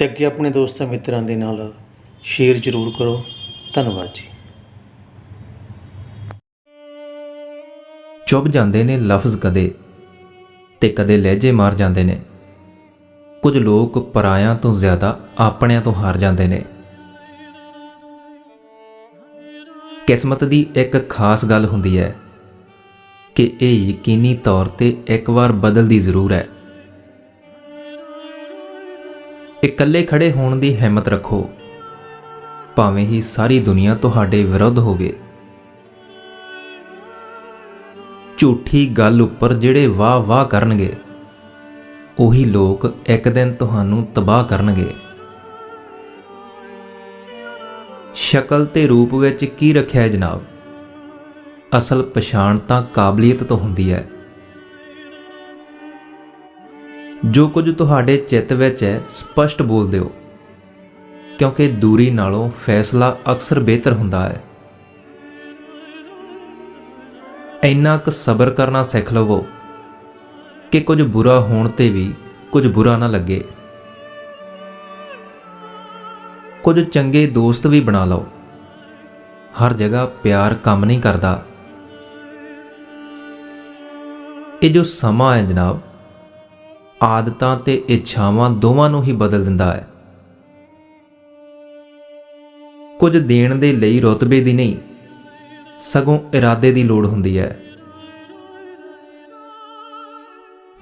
ਤੇ ਅੱਗੇ ਆਪਣੇ ਦੋਸਤਾਂ ਮਿੱਤਰਾਂ ਦੇ ਨਾਲ ਸ਼ੇਅਰ ਜ਼ਰੂਰ ਕਰੋ। ਧੰਨਵਾਦ ਜੀ। ਚੁੱਭ ਜਾਂਦੇ ਨੇ ਲਫ਼ਜ਼ ਕਦੇ ਤੇ ਕਦੇ ਲਹਿਜੇ ਮਾਰ ਜਾਂਦੇ ਨੇ। ਕੁਝ ਲੋਕ ਪਰਾਇਆਂ ਤੋਂ ਜ਼ਿਆਦਾ ਆਪਣਿਆਂ ਤੋਂ ਹਾਰ ਜਾਂਦੇ ਨੇ। ਕਿਸਮਤ ਦੀ ਇੱਕ ਖਾਸ ਗੱਲ ਹੁੰਦੀ ਹੈ ਕਿ ਇਹ ਯਕੀਨੀ ਤੌਰ ਤੇ ਇੱਕ ਵਾਰ ਬਦਲਦੀ ਜ਼ਰੂਰ ਹੈ। ਇਕੱਲੇ ਖੜੇ ਹੋਣ ਦੀ ਹਿੰਮਤ ਰੱਖੋ। ਭਾਵੇਂ ਹੀ ਸਾਰੀ ਦੁਨੀਆ ਤੁਹਾਡੇ ਵਿਰੁੱਧ ਹੋਵੇ। ਝੂਠੀ ਗੱਲ ਉੱਪਰ ਜਿਹੜੇ ਵਾਹ ਵਾਹ ਕਰਨਗੇ, ਉਹੀ ਲੋਕ ਇੱਕ ਦਿਨ ਤੁਹਾਨੂੰ ਤਬਾਹ ਕਰਨਗੇ। ਸ਼ਕਲ ਤੇ ਰੂਪ ਵਿੱਚ ਕੀ ਰੱਖਿਆ ਹੈ ਜਨਾਬ? ਅਸਲ ਪਛਾਣ ਤਾਂ ਕਾਬਲੀਅਤ ਤੋਂ ਹੁੰਦੀ ਹੈ। ਜੋ ਕੁਝ ਤੁਹਾਡੇ ਚਿੱਤ ਵਿੱਚ ਹੈ, ਸਪਸ਼ਟ ਬੋਲ ਦਿਓ। ਕਿਉਂਕਿ ਦੂਰੀ ਨਾਲੋਂ ਫੈਸਲਾ ਅਕਸਰ ਬਿਹਤਰ ਹੁੰਦਾ ਹੈ। ਇੰਨਾ ਕੁ ਸਬਰ ਕਰਨਾ ਸਿੱਖ ਲਵੋ ਕਿ ਕੁਝ ਬੁਰਾ ਹੋਣ ਤੇ ਵੀ ਕੁਝ ਬੁਰਾ ਨਾ ਲੱਗੇ। ਕੁਝ ਚੰਗੇ ਦੋਸਤ ਵੀ ਬਣਾ ਲਓ। ਹਰ ਜਗ੍ਹਾ ਪਿਆਰ ਕੰਮ ਨਹੀਂ ਕਰਦਾ। ਇਹ ਜੋ ਸਮਾਂ ਹੈ ਜਨਾਬ ਆਦਤਾਂ ਤੇ ਇੱਛਾਵਾਂ ਦੋਵਾਂ ਨੂੰ ਹੀ ਬਦਲ ਦਿੰਦਾ ਹੈ। ਕੁਝ ਦੇਣ ਦੇ ਲਈ ਰੁਤਬੇ ਦੀ ਨਹੀਂ, ਸਗੋਂ ਇਰਾਦੇ ਦੀ ਲੋੜ ਹੁੰਦੀ ਹੈ।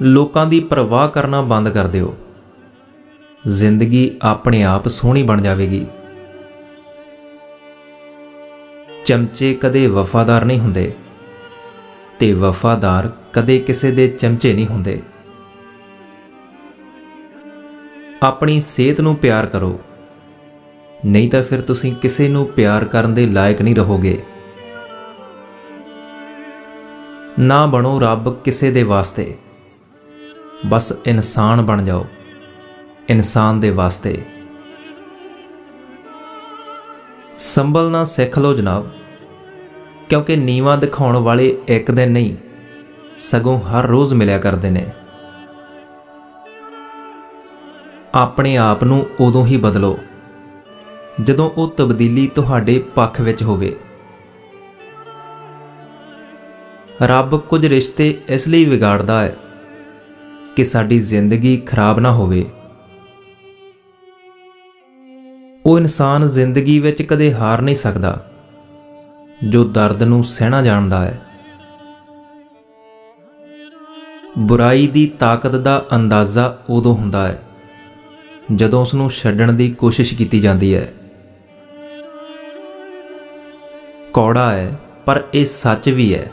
ਲੋਕਾਂ ਦੀ ਪਰਵਾਹ ਕਰਨਾ ਬੰਦ ਕਰ ਦਿਓ। ਜ਼ਿੰਦਗੀ ਆਪਣੇ ਆਪ ਸੋਹਣੀ ਬਣ ਜਾਵੇਗੀ। ਚਮਚੇ ਕਦੇ ਵਫਾਦਾਰ ਨਹੀਂ ਹੁੰਦੇ ਤੇ ਵਫਾਦਾਰ ਕਦੇ ਕਿਸੇ ਦੇ ਚਮਚੇ ਨਹੀਂ ਹੁੰਦੇ। ਆਪਣੀ ਸਿਹਤ ਨੂੰ ਪਿਆਰ ਕਰੋ। ਨਹੀਂ ਤਾਂ ਫਿਰ ਤੁਸੀਂ ਕਿਸੇ ਨੂੰ ਪਿਆਰ ਕਰਨ ਦੇ ਲਾਇਕ ਨਹੀਂ ਰਹੋਗੇ। ਨਾ ਬਣੋ ਰੱਬ ਕਿਸੇ ਦੇ ਵਾਸਤੇ। ਬਸ ਇਨਸਾਨ ਬਣ ਜਾਓ। ਇਨਸਾਨ ਦੇ ਵਾਸਤੇ। ਸੰਭਲ ਸੰਭਲਣਾ ਸਿੱਖ ਲਓ ਜਨਾਬ। ਕਿਉਂਕਿ ਨੀਵਾ ਦਿਖਾਉਣ ਵਾਲੇ ਇੱਕ ਦਿਨ ਨਹੀਂ, ਸਗੋਂ ਹਰ ਰੋਜ਼ ਮਿਲਿਆ ਕਰਦੇ ਨੇ। ਆਪਣੇ ਆਪ ਨੂੰ ਉਦੋਂ ਹੀ ਬਦਲੋ, ਜਦੋਂ ਉਹ ਤਬਦੀਲੀ ਤੁਹਾਡੇ ਪੱਖ ਵਿੱਚ ਹੋਵੇ। ਰੱਬ ਕੁਝ ਰਿਸ਼ਤੇ ਇਸ ਲਈ ਵਿਗਾੜਦਾ ਹੈ ਕਿ ਸਾਡੀ ਜ਼ਿੰਦਗੀ ਖਰਾਬ ਨਾ ਹੋਵੇ। ਉਹ ਇਨਸਾਨ ਜ਼ਿੰਦਗੀ ਵਿੱਚ ਕਦੇ ਹਾਰ ਨਹੀਂ ਸਕਦਾ, ਜੋ ਦਰਦ ਨੂੰ ਸਹਿਣਾ ਜਾਣਦਾ ਹੈ। ਬੁਰਾਈ ਦੀ ਤਾਕਤ ਦਾ ਅੰਦਾਜ਼ਾ ਉਦੋਂ ਹੁੰਦਾ ਹੈ ਜਦੋਂ ਉਸ ਨੂੰ ਛੱਡਣ ਦੀ ਕੋਸ਼ਿਸ਼ ਕੀਤੀ ਜਾਂਦੀ ਹੈ। ਕੌੜਾ ਹੈ, ਪਰ ਇਹ ਸੱਚ ਵੀ ਹੈ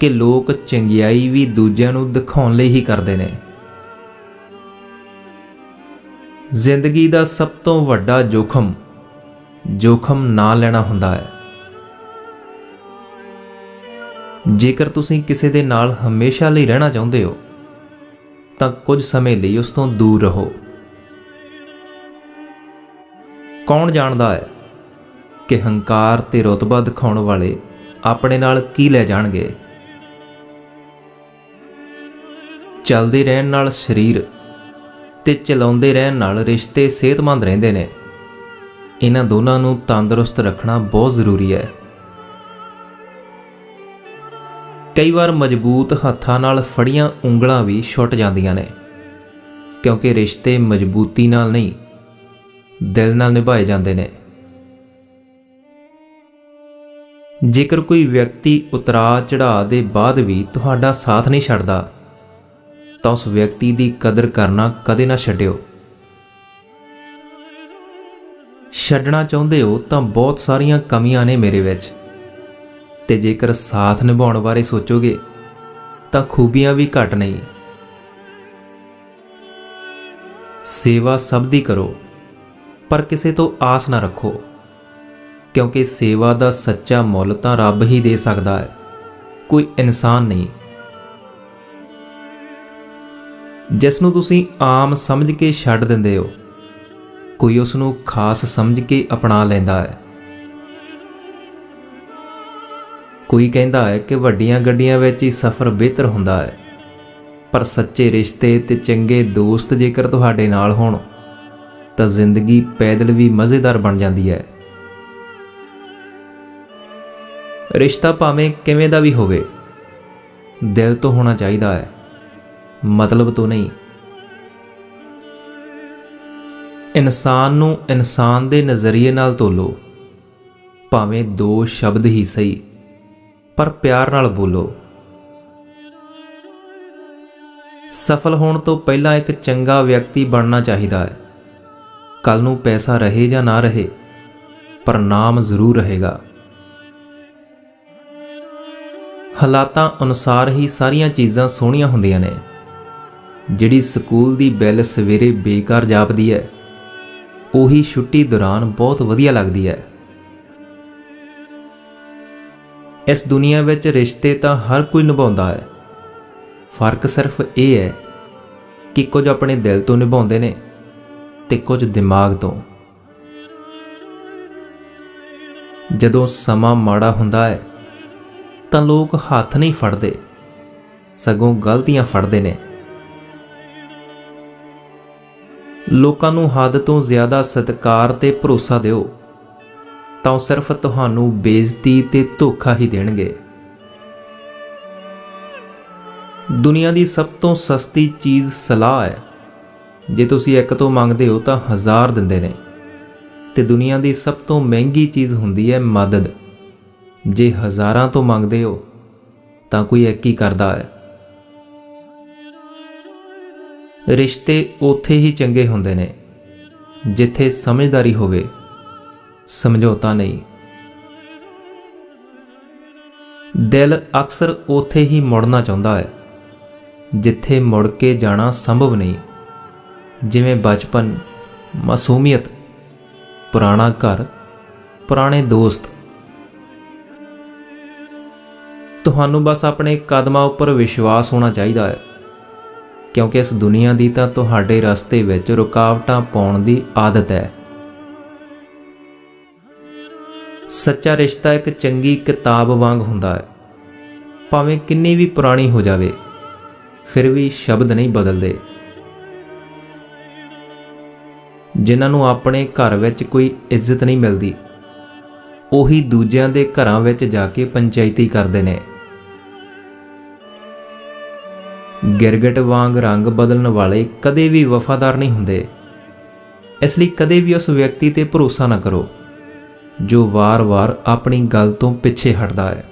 ਕਿ ਲੋਕ ਚੰਗਿਆਈ ਵੀ ਦੂਜਿਆਂ ਨੂੰ ਦਿਖਾਉਣ ਲਈ ਹੀ ਕਰਦੇ ਨੇ। ਜ਼ਿੰਦਗੀ ਦਾ ਸਭ ਤੋਂ ਵੱਡਾ ਜੋਖਮ ਜੋਖਮ ਨਾ ਲੈਣਾ ਹੁੰਦਾ ਹੈ। ਜੇਕਰ ਤੁਸੀਂ ਕਿਸੇ ਦੇ ਨਾਲ ਹਮੇਸ਼ਾ ਲਈ ਰਹਿਣਾ ਚਾਹੁੰਦੇ ਹੋ, ਤਾਂ ਕੁਝ ਸਮੇਂ ਲਈ ਉਸ ਤੋਂ ਦੂਰ ਰਹੋ। ਕੌਣ ਜਾਣਦਾ ਹੈ ਕਿ ਹੰਕਾਰ ਤੇ ਰੁਤਬਾ ਦਿਖਾਉਣ ਵਾਲੇ ਆਪਣੇ ਨਾਲ ਕੀ ਲੈ ਜਾਣਗੇ? ਚੱਲਦੇ ਰਹਿਣ ਨਾਲ ਸਰੀਰ ਤੇ ਚਲਾਉਂਦੇ ਰਹਿਣ ਨਾਲ ਰਿਸ਼ਤੇ ਸਿਹਤਮੰਦ ਰਹਿੰਦੇ ਨੇ। ਇਹਨਾਂ ਦੋਨਾਂ ਨੂੰ ਤੰਦਰੁਸਤ ਰੱਖਣਾ ਬਹੁਤ ਜ਼ਰੂਰੀ ਹੈ। ਕਈ ਵਾਰ ਮਜ਼ਬੂਤ ਹੱਥਾਂ ਨਾਲ ਫੜੀਆਂ ਉਂਗਲਾਂ ਵੀ ਛੁੱਟ ਜਾਂਦੀਆਂ ਨੇ, ਕਿਉਂਕਿ ਰਿਸ਼ਤੇ ਮਜ਼ਬੂਤੀ ਨਾਲ ਨਹੀਂ ਦਿਲ ਨਾਲ ਨਿਭਾਏ ਜਾਂਦੇ ਨੇ। ਜੇਕਰ ਕੋਈ ਵਿਅਕਤੀ ਉਤਰਾ ਚੜਾਅ ਦੇ ਬਾਅਦ ਵੀ ਤੁਹਾਡਾ ਸਾਥ ਨਹੀਂ ਛੱਡਦਾ, ਤਾਂ ਉਸ ਵਿਅਕਤੀ ਦੀ ਕਦਰ ਕਰਨਾ ਕਦੇ ਨਾ ਛੱਡਿਓ। ਛੱਡਣਾ ਚਾਹੁੰਦੇ ਹੋ ਤਾਂ ਬਹੁਤ ਸਾਰੀਆਂ ਕਮੀਆਂ ਨੇ ਮੇਰੇ ਵਿੱਚ। ਤੇ ਜੇਕਰ ਸਾਥ ਨਿਭਾਉਣ ਬਾਰੇ ਸੋਚੋਗੇ, ਤਾਂ ਖੂਬੀਆਂ ਵੀ ਘੱਟ ਨਹੀਂ। ਸੇਵਾ ਸਭ ਦੀ ਕਰੋ। ਪਰ ਕਿਸੇ ਤੋਂ ਆਸ ਨਾ ਰੱਖੋ, ਕਿਉਂਕਿ ਸੇਵਾ ਦਾ ਸੱਚਾ ਮੁੱਲ ਤਾਂ ਰੱਬ ਹੀ ਦੇ ਸਕਦਾ ਹੈ। ਕੋਈ ਇਨਸਾਨ ਨਹੀਂ। ਜਿਸ ਨੂੰ ਤੁਸੀਂ ਆਮ ਸਮਝ ਕੇ ਛੱਡ ਦਿੰਦੇ ਹੋ, ਕੋਈ ਉਸ ਨੂੰ ਖਾਸ ਸਮਝ ਕੇ ਅਪਣਾ ਲੈਂਦਾ ਹੈ। ਕੋਈ ਕਹਿੰਦਾ ਹੈ ਕਿ ਵੱਡੀਆਂ ਗੱਡੀਆਂ ਵਿੱਚ ਹੀ ਸਫ਼ਰ ਬਿਹਤਰ ਹੁੰਦਾ ਹੈ, ਪਰ ਸੱਚੇ ਰਿਸ਼ਤੇ ਤੇ ਚੰਗੇ ਦੋਸਤ ਜੇਕਰ ਤੁਹਾਡੇ ਨਾਲ ਹੋਣ ਤਾਂ ਜ਼ਿੰਦਗੀ ਪੈਦਲ ਵੀ ਮਜ਼ੇਦਾਰ ਬਣ ਜਾਂਦੀ ਹੈ। ਰਿਸ਼ਤਾ ਭਾਵੇਂ ਕਿਵੇਂ ਦਾ ਵੀ ਹੋਵੇ, ਦਿਲ ਤੋਂ ਹੋਣਾ ਚਾਹੀਦਾ ਹੈ, ਮਤਲਬ ਤੋਂ ਨਹੀਂ। ਇਨਸਾਨ ਨੂੰ ਇਨਸਾਨ ਦੇ ਨਜ਼ਰੀਏ ਨਾਲ ਤੋਲੋ, ਭਾਵੇਂ ਦੋ ਸ਼ਬਦ ਹੀ ਸਹੀ, ਪਰ ਪਿਆਰ ਨਾਲ ਬੋਲੋ। ਸਫਲ ਹੋਣ ਤੋਂ ਪਹਿਲਾਂ ਇੱਕ ਚੰਗਾ ਵਿਅਕਤੀ ਬਣਨਾ ਚਾਹੀਦਾ ਹੈ। ਕੱਲ ਨੂੰ ਪੈਸਾ ਰਹੇ ਜਾਂ ਨਾ ਰਹੇ, ਪਰ ਨਾਮ ਜ਼ਰੂਰ ਰਹੇਗਾ। ਹਾਲਾਤਾਂ ਅਨੁਸਾਰ ਹੀ ਸਾਰੀਆਂ ਚੀਜ਼ਾਂ ਸੋਹਣੀਆਂ ਹੁੰਦੀਆਂ ਨੇ। ਜਿਹੜੀ ਸਕੂਲ ਦੀ ਬੈਲ ਸਵੇਰੇ ਬੇਕਾਰ ਜਾਪਦੀ ਹੈ, ਉਹੀ ਛੁੱਟੀ ਦੌਰਾਨ ਬਹੁਤ ਵਧੀਆ ਲੱਗਦੀ ਹੈ। ਇਸ ਦੁਨੀਆ ਵਿੱਚ ਰਿਸ਼ਤੇ ਤਾਂ ਹਰ ਕੋਈ ਨਿਭਾਉਂਦਾ ਹੈ। ਫ਼ਰਕ ਸਿਰਫ ਇਹ ਹੈ ਕਿ ਕੁਝ ਆਪਣੇ ਦਿਲ ਤੋਂ ਨਿਭਾਉਂਦੇ ਨੇ ਤੇ ਕੁਝ ਦਿਮਾਗ ਤੋਂ। ਜਦੋਂ ਸਮਾਂ ਮਾੜਾ ਹੁੰਦਾ ਹੈ, ਤਾਂ ਲੋਕ ਹੱਥ ਨਹੀਂ ਫੜਦੇ, ਸਗੋਂ ਗਲਤੀਆਂ ਫੜਦੇ ਨੇ। ਲੋਕਾਂ ਨੂੰ ਹੱਦ ਤੋਂ ਜ਼ਿਆਦਾ ਸਤਿਕਾਰ ਤੇ ਭਰੋਸਾ ਦਿਓ, ਤਾਂ ਉਹ ਸਿਰਫ ਤੁਹਾਨੂੰ ਬੇਇੱਜ਼ਤੀ ਤੇ ਧੋਖਾ ਹੀ ਦੇਣਗੇ। ਦੁਨੀਆ ਦੀ ਸਭ ਤੋਂ ਸਸਤੀ ਚੀਜ਼ ਸਲਾਹ ਹੈ। ਜੇ ਤੁਸੀਂ ਇੱਕ ਤੋਂ ਮੰਗਦੇ ਹੋ ਤਾਂ ਹਜ਼ਾਰ ਦਿੰਦੇ ਨੇ। ਤੇ ਦੁਨੀਆ ਦੀ ਸਭ ਤੋਂ ਮਹਿੰਗੀ ਚੀਜ਼ ਹੁੰਦੀ ਹੈ ਮਦਦ। ਜੇ ਹਜ਼ਾਰਾਂ ਤੋਂ ਮੰਗਦੇ ਹੋ, ਤਾਂ ਕੋਈ ਇੱਕ ਹੀ ਕਰਦਾ ਹੈ। ਰਿਸ਼ਤੇ ਉੱਥੇ ਹੀ ਚੰਗੇ ਹੁੰਦੇ ਨੇ, ਜਿੱਥੇ ਸਮਝਦਾਰੀ ਹੋਵੇ, ਸਮਝੌਤਾ ਨਹੀਂ। ਦਿਲ ਅਕਸਰ ਉੱਥੇ ਹੀ ਮੁੜਨਾ ਚਾਹੁੰਦਾ ਹੈ, ਜਿੱਥੇ ਮੁੜ ਕੇ ਜਾਣਾ ਸੰਭਵ ਨਹੀਂ। ਜਿਵੇਂ ਬਚਪਨ, ਮਾਸੂਮੀਅਤ, ਪੁਰਾਣਾ ਘਰ, ਪੁਰਾਣੇ ਦੋਸਤ। ਤੁਹਾਨੂੰ ਬਸ ਆਪਣੇ ਕਦਮਾਂ ਉੱਪਰ ਵਿਸ਼ਵਾਸ ਹੋਣਾ ਚਾਹੀਦਾ ਹੈ, ਕਿਉਂਕਿ ਇਸ ਦੁਨੀਆ ਦੀ ਤਾਂ ਤੁਹਾਡੇ ਰਸਤੇ ਵਿੱਚ ਰੁਕਾਵਟਾਂ ਪਾਉਣ ਦੀ ਆਦਤ ਹੈ। ਸੱਚਾ ਰਿਸ਼ਤਾ ਇੱਕ ਚੰਗੀ ਕਿਤਾਬ ਵਾਂਗ ਹੁੰਦਾ ਹੈ, ਭਾਵੇਂ ਕਿੰਨੀ ਵੀ ਪੁਰਾਣੀ ਹੋ ਜਾਵੇ, ਫਿਰ ਵੀ ਸ਼ਬਦ ਨਹੀਂ ਬਦਲਦੇ। ਜਿਨ੍ਹਾਂ ਨੂੰ ਆਪਣੇ ਘਰ ਵਿੱਚ ਕੋਈ ਇੱਜ਼ਤ ਨਹੀਂ ਮਿਲਦੀ, ਉਹੀ ਦੂਜਿਆਂ ਦੇ ਘਰਾਂ ਵਿੱਚ ਜਾ ਕੇ ਪੰਚਾਇਤੀ ਕਰਦੇ ਨੇ। ਗਿਰਗਟ ਵਾਂਗ ਰੰਗ ਬਦਲਣ ਵਾਲੇ ਕਦੇ ਵੀ ਵਫਾਦਾਰ ਨਹੀਂ ਹੁੰਦੇ। ਇਸ ਲਈ ਕਦੇ ਵੀ ਉਸ ਵਿਅਕਤੀ ਤੇ ਭਰੋਸਾ ਨਾ ਕਰੋ, ਜੋ ਵਾਰ-ਵਾਰ ਆਪਣੀ ਗੱਲ ਤੋਂ ਪਿੱਛੇ ਹਟਦਾ ਹੈ।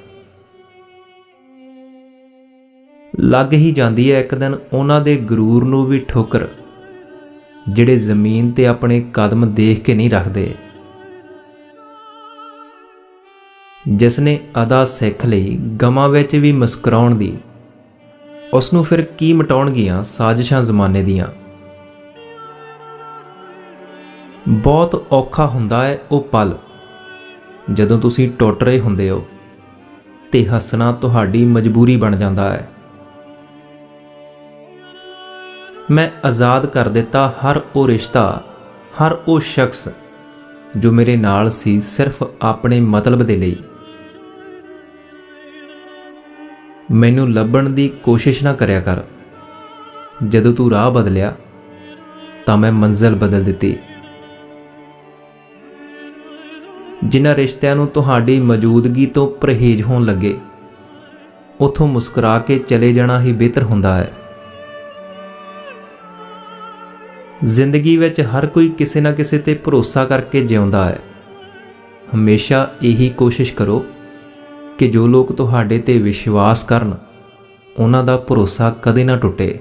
ਲੱਗ ਹੀ ਜਾਂਦੀ ਹੈ ਇੱਕ ਦਿਨ ਉਹਨਾਂ ਦੇ ਗਰੂਰ ਨੂੰ ਵੀ ਠੋਕਰ। ਜਿਹੜੇ ਜ਼ਮੀਨ ਤੇ ਆਪਣੇ ਕਦਮ ਦੇਖ ਕੇ ਨਹੀਂ ਰੱਖਦੇ। ਜਿਸ ਨੇ ਅਦਾ ਸਿੱਖ ਲਈ ਗਮਾਂ ਵਿੱਚ ਵੀ ਮੁਸਕਰਾਉਣ ਦੀ, ਉਸ ਨੂੰ ਫਿਰ ਕੀ ਮਟਾਉਣਗੀਆਂ ਸਾਜ਼ਿਸ਼ਾਂ ਜ਼ਮਾਨੇ ਦੀਆਂ? ਬਹੁਤ ਔਖਾ ਹੁੰਦਾ ਹੈ ਉਹ ਪਲ, ਜਦੋਂ ਤੁਸੀਂ ਟੁੱਟ ਰਹੇ ਹੁੰਦੇ ਹੋ ਤੇ ਹੱਸਣਾ ਤੁਹਾਡੀ ਮਜਬੂਰੀ ਬਣ ਜਾਂਦਾ ਹੈ। ਮੈਂ ਆਜ਼ਾਦ ਕਰ ਦਿੱਤਾ ਹਰ ਉਹ ਰਿਸ਼ਤਾ, ਹਰ ਉਹ ਸ਼ਖਸ ਜੋ ਮੇਰੇ ਨਾਲ ਸੀ ਸਿਰਫ ਆਪਣੇ ਮਤਲਬ ਦੇ ਲਈ। ਮੈਨੂੰ ਲੱਭਣ ਦੀ ਕੋਸ਼ਿਸ਼ ਨਾ ਕਰਿਆ ਕਰ। ਜਦੋਂ ਤੂੰ ਰਾਹ ਬਦਲਿਆ, ਤਾਂ ਮੈਂ ਮੰਜ਼ਿਲ ਬਦਲ ਦਿੱਤੀ। ਜਿਨ੍ਹਾਂ ਰਿਸ਼ਤਿਆਂ ਨੂੰ ਤੁਹਾਡੀ ਮੌਜੂਦਗੀ ਤੋਂ ਪਰਹੇਜ਼ ਹੋਣ ਲੱਗੇ, ਉਥੋਂ ਮੁਸਕਰਾ ਕੇ ਚਲੇ ਜਾਣਾ ਹੀ ਬਿਹਤਰ ਹੁੰਦਾ ਹੈ। ਜ਼ਿੰਦਗੀ ਵਿੱਚ ਹਰ ਕੋਈ ਕਿਸੇ ਨਾ ਕਿਸੇ ਤੇ ਭਰੋਸਾ ਕਰਕੇ ਜਿਉਂਦਾ ਹੈ। ਹਮੇਸ਼ਾ ਇਹੀ ਕੋਸ਼ਿਸ਼ ਕਰੋ ਕਿ ਜੋ ਲੋਕ ਤੁਹਾਡੇ ਤੇ ਵਿਸ਼ਵਾਸ ਕਰਨ, ਉਹਨਾਂ ਦਾ ਭਰੋਸਾ ਕਦੇ ਨਾ ਟੁੱਟੇ।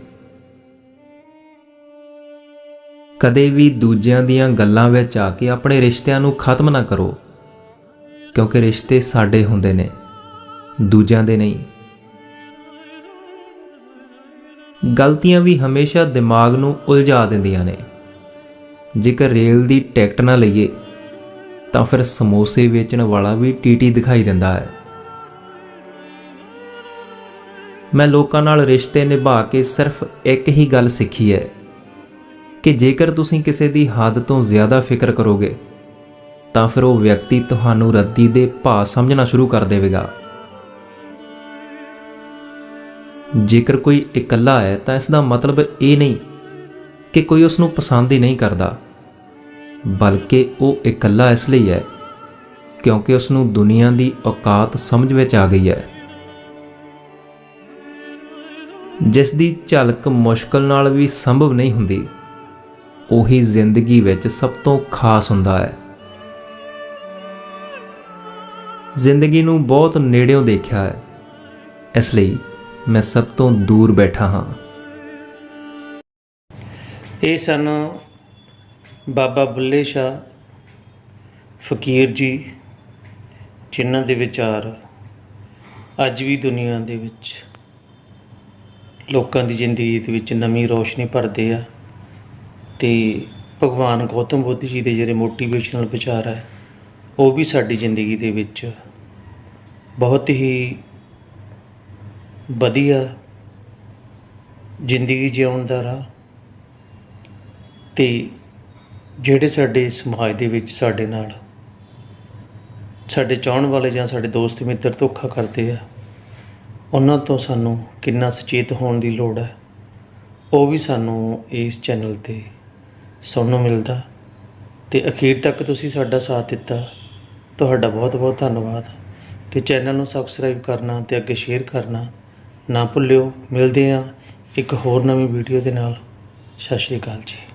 ਕਦੇ ਵੀ ਦੂਜਿਆਂ ਦੀਆਂ ਗੱਲਾਂ ਵਿੱਚ ਆ ਕੇ ਆਪਣੇ ਰਿਸ਼ਤਿਆਂ ਨੂੰ ਖਤਮ ਨਾ ਕਰੋ, ਕਿਉਂਕਿ ਰਿਸ਼ਤੇ ਸਾਡੇ ਹੁੰਦੇ ਨੇ, ਦੂਜਿਆਂ ਦੇ ਨਹੀਂ। ਗਲਤੀਆਂ ਵੀ ਹਮੇਸ਼ਾ ਦਿਮਾਗ ਨੂੰ ਉਲਝਾ ਦਿੰਦੀਆਂ ਨੇ। ਜੇਕਰ ਰੇਲ ਦੀ ਟਿਕਟ ਨਾ ਲਈਏ, ਤਾਂ ਫਿਰ ਸਮੋਸੇ ਵੇਚਣ ਵਾਲਾ ਵੀ ਟੀਟੀ ਦਿਖਾਈ ਦਿੰਦਾ ਹੈ। ਮੈਂ ਲੋਕਾਂ ਨਾਲ ਰਿਸ਼ਤੇ ਨਿਭਾ ਕੇ ਸਿਰਫ ਇੱਕ ਹੀ ਗੱਲ ਸਿੱਖੀ ਹੈ ਕਿ ਜੇਕਰ ਤੁਸੀਂ ਕਿਸੇ ਦੀ ਹੱਦ ਤੋਂ ਜ਼ਿਆਦਾ ਫਿਕਰ ਕਰੋਗੇ, ਤਾਂ ਫਿਰ ਉਹ ਵਿਅਕਤੀ ਤੁਹਾਨੂੰ ਰੱਦੀ ਦੇ ਭਾਅ ਸਮਝਣਾ ਸ਼ੁਰੂ ਕਰ ਦੇਵੇਗਾ। ਜੇਕਰ ਕੋਈ ਇਕੱਲਾ ਹੈ ਤਾਂ ਇਸ ਦਾ ਮਤਲਬ ਇਹ ਨਹੀਂ ਕਿ ਕੋਈ ਉਸ ਨੂੰ ਪਸੰਦ ਹੀ ਨਹੀਂ ਕਰਦਾ, ਬਲਕਿ ਉਹ ਇਕੱਲਾ ਇਸ ਲਈ ਹੈ ਕਿਉਂਕਿ ਉਸ ਨੂੰ ਦੁਨੀਆ ਦੀ ਔਕਾਤ ਸਮਝ ਵਿੱਚ ਆ ਗਈ ਹੈ। ਜਿਸ ਦੀ ਝਲਕ ਮੁਸ਼ਕਲ ਨਾਲ ਵੀ ਸੰਭਵ ਨਹੀਂ ਹੁੰਦੀ, ਉਹੀ ਜ਼ਿੰਦਗੀ ਵਿੱਚ ਸਭ ਤੋਂ ਖਾਸ ਹੁੰਦਾ ਹੈ। ਜ਼ਿੰਦਗੀ ਨੂੰ ਬਹੁਤ ਨੇੜਿਓਂ ਦੇਖਿਆ ਹੈ, ਇਸ ਲਈ ਮੈਂ ਸਭ ਤੋਂ ਦੂਰ ਬੈਠਾ ਹਾਂ। ਇਹ ਸਨ ਬਾਬਾ ਬੁੱਲੇ ਸ਼ਾਹ ਫਕੀਰ ਜੀ, ਜਿਨ੍ਹਾਂ ਦੇ ਵਿਚਾਰ ਅੱਜ ਵੀ ਦੁਨੀਆ ਦੇ ਵਿੱਚ ਲੋਕਾਂ ਦੀ ਜ਼ਿੰਦਗੀ ਦੇ ਵਿੱਚ ਨਵੀਂ ਰੋਸ਼ਨੀ ਭਰਦੇ ਆ ਤੇ ਭਗਵਾਨ ਗੌਤਮ ਬੁੱਧ ਜੀ ਦੇ ਜਿਹੜੇ ਮੋਟੀਵੇਸ਼ਨਲ ਵਿਚਾਰ ਹੈ ਉਹ ਵੀ ਸਾਡੀ ਜ਼ਿੰਦਗੀ ਦੇ ਵਿੱਚ ਬਹੁਤ ਹੀ ਵਧੀਆ ਜ਼ਿੰਦਗੀ ਜਿਉਣ ਦਾ ਰਾਹ ਅਤੇ ਜਿਹੜੇ ਸਾਡੇ ਸਮਾਜ ਦੇ ਵਿੱਚ ਸਾਡੇ ਨਾਲ ਸਾਡੇ ਚਾਹਣ ਵਾਲੇ ਜਾਂ ਸਾਡੇ ਦੋਸਤ ਮਿੱਤਰ ਧੋਖਾ ਕਰਦੇ ਆ, ਉਹਨਾਂ ਤੋਂ ਸਾਨੂੰ ਕਿੰਨਾ ਸੁਚੇਤ ਹੋਣ ਦੀ ਲੋੜ ਹੈ, ਉਹ ਵੀ ਸਾਨੂੰ ਇਸ ਚੈਨਲ ਤੇ ਸੁਣਨ ਨੂੰ ਮਿਲਦਾ। ਤੇ ਅਖੀਰ ਤੱਕ ਤੁਸੀਂ ਸਾਡਾ ਸਾਥ ਦਿੱਤਾ, ਤੁਹਾਡਾ ਬਹੁਤ ਬਹੁਤ ਧੰਨਵਾਦ। ਤੇ ਚੈਨਲ ਨੂੰ ਸਬਸਕ੍ਰਾਈਬ ਕਰਨਾ ਤੇ ਅੱਗੇ ਸ਼ੇਅਰ ਕਰਨਾ ਨਾ ਭੁੱਲਿਓ ਮਿਲਦੇ ਹਾਂ ਇੱਕ ਹੋਰ ਨਵੀਂ ਵੀਡੀਓ ਦੇ ਨਾਲ। ਸਤਿ ਸ਼੍ਰੀ ਅਕਾਲ ਜੀ।